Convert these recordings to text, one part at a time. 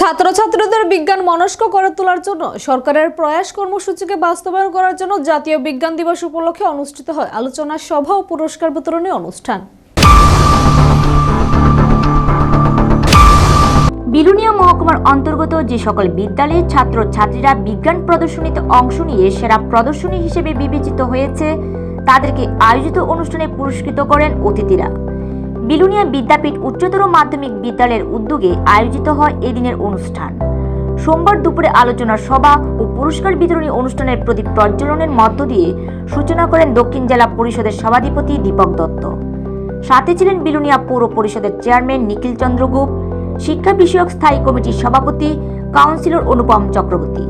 ছাত্রছাত্রীদের বিজ্ঞান মনস্ক করে তোলার জন্য সরকারের প্রয়াস কর্মসূচিকে বাস্তবায়ন করার জন্য জাতীয় বিজ্ঞান দিবস উপলক্ষে অনুষ্ঠিত হয় আলোচনা সভা ও পুরস্কার বিতরণী অনুষ্ঠান। বিলুনিয়া মহকুমার অন্তর্গত যে সকল বিদ্যালয়ের ছাত্র ছাত্রীরা বিজ্ঞান প্রদর্শনীতে অংশ নিয়ে সেরা প্রদর্শনী হিসেবে বিবেচিত হয়েছে, তাদেরকে আয়োজিত অনুষ্ঠানে পুরস্কৃত করেন অতিথিরা। বিলুনিয়া বিদ্যাপীঠ উচ্চতর মাধ্যমিক বিদ্যালয়ের উদ্যোগে আয়োজিত হয় এদিনের অনুষ্ঠান। সোমবার দুপুরে আলোচনা সভা ও পুরস্কার বিতরণী অনুষ্ঠানের প্রদীপ প্রজ্বলনের মধ্য দিয়ে সূচনা করেন দক্ষিণ জেলা পরিষদের সভাধিপতি দীপক দত্ত। সাথে ছিলেন বিলুনিয়া পৌর পরিষদের চেয়ারম্যান নিখিল চন্দ্র গুপ শিক্ষা বিষয়ক স্থায়ী কমিটির সভাপতি, কাউন্সিলর অনুপম চক্রবর্তী।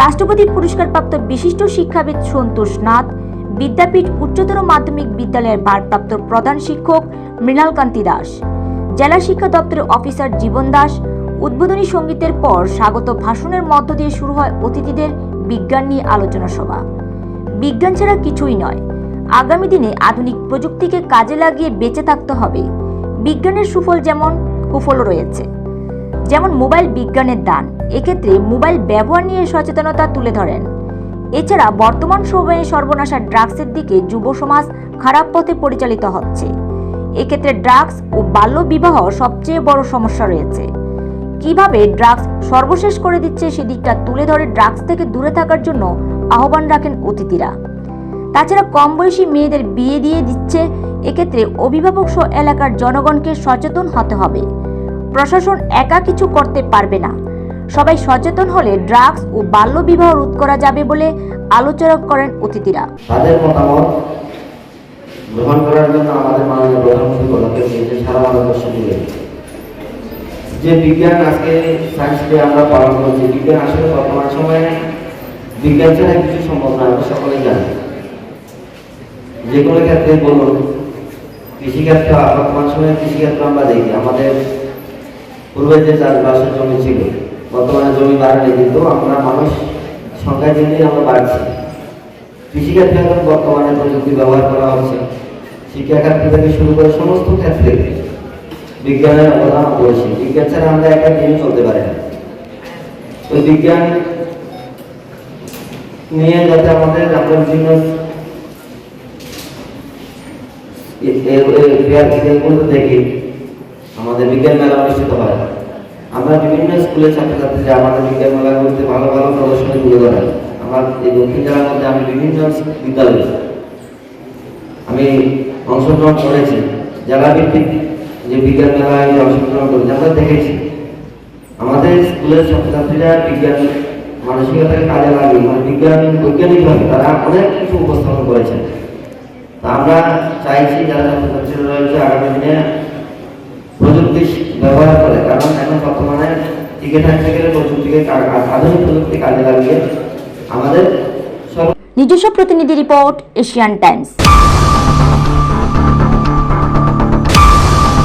রাষ্ট্রপতি পুরস্কারপ্রাপ্ত বিশিষ্ট শিক্ষাবিদ সন্তোষ নাথ, বিদ্যাপীঠ উচ্চতর মাধ্যমিক বিদ্যালয়ের ভারপ্রাপ্ত প্রধান শিক্ষক মৃণালকান্তি দাস। জেলা শিক্ষা দপ্তরের অফিসার জীবন দাস। উদ্বোধনী সঙ্গীতের পর স্বাগত ভাষণের মধ্য দিয়ে শুরু হয় অতিথিদের বিজ্ঞান নিয়ে আলোচনা সভা। বিজ্ঞান ছাড়া কিছুই নয়। আগামী দিনে আধুনিক প্রযুক্তিকে কাজে লাগিয়ে বেঁচে থাকতে হবে। বিজ্ঞানের সুফল যেমন কুফলও রয়েছে। যেমন মোবাইল বিজ্ঞানের দান, এক্ষেত্রে মোবাইল ব্যবহার নিয়ে সচেতনতা তুলে ধরেন। এছাড়া বর্তমান সময়ে সর্বনাশা ড্রাগসের দিকে যুব সমাজ খারাপ পথে পরিচালিত হচ্ছে। এক্ষেত্রে ড্রাগস ও বাল্য বিবাহ সবচেয়ে বড় সমস্যা রয়েছে। কীভাবে ড্রাগস সর্বশেষ করে দিচ্ছে সেদিকটা তুলে ধরে ড্রাগস থেকে দূরে থাকার জন্য আহ্বান রাখেন অতিথিরা। তাছাড়া কম বয়সী মেয়েদের বিয়ে দিয়ে দিচ্ছে, এক্ষেত্রে অভিভাবক সহ এলাকার জনগণকে সচেতন হতে হবে। প্রশাসন একা কিছু করতে পারবে না। সবাই সচেতন হলে ড্রাগস ও বাল্যবিবাহ রোধ করা যাবে বলে আলোচনা করেন অতিথিরা। গ্রহণ করার জন্য আমাদের মাননীয় প্রধানমন্ত্রী পদক্ষেপ নিয়েছে সারা ভারতবর্ষ জুড়ে। যে বিজ্ঞান আজকে সায়েন্স ডে আমরা পালন করছি, বিজ্ঞান আসলে বর্তমান সময়ে বিজ্ঞান ছাড়া কিছু সম্ভব না আমরা সকলেই জানি। যে কোনো ক্ষেত্রে বলুন, কৃষিক্ষেত্র, বর্তমান সময়ে কৃষিক্ষেত্র আমরা দেখি, আমাদের পূর্বে যে চাষবাসের জমি ছিল, বর্তমানে জমি বাড়ালে কিন্তু আমরা মানুষ সংখ্যা দিন আমরা বাড়ছি। কৃষিক্ষেত্রে এখন বর্তমানে প্রযুক্তি ব্যবহার করা হচ্ছে। শিক্ষাক্ষেত্র থেকে শুরু করে সমস্ত ক্ষেত্রে বিজ্ঞানের অবদান বিজ্ঞান ছাড়া আমরা একটা দিন চলতে পারি না। ওই বিজ্ঞান নিয়ে যাতে আমাদের আমরা বিভিন্ন এগুলো দেখি, আমাদের বিজ্ঞান মেলা অনুষ্ঠিত হয়। আমরা বিভিন্ন স্কুলের ছাত্রছাত্রীরা আমাদের বিজ্ঞান মেলাগুলোতে ভালো ভালো প্রদর্শনী তুলে ধরেন আমার এই দক্ষিণ জেলার মধ্যে আমি বিভিন্ন বিদ্যালয়ে আমি অংশগ্রহণ করেছি। জেলা ভিত্তিক যে বিজ্ঞান মেলায় অংশগ্রহণ করেছি, আমরা দেখেছি। আমাদের স্কুলের ছাত্রছাত্রীরা বিজ্ঞান মানসিকতাকে কাজে লাগিয়ে মানে বিজ্ঞান বৈজ্ঞানিকভাবে তারা অনেক কিছু উপস্থাপন করেছেন তা আমরা চাইছি যারা ছাত্রছাত্রীরা রয়েছে আগামী দিনে প্রযুক্তি ব্যবহার করে, কারণ এখন বর্তমানে টিকে থাকতে গেলে প্রযুক্তিকে আধুনিক প্রযুক্তি কাজে লাগিয়ে আমাদের নিজস্ব প্রতিনিধি রিপোর্ট এশিয়ান টাইমস।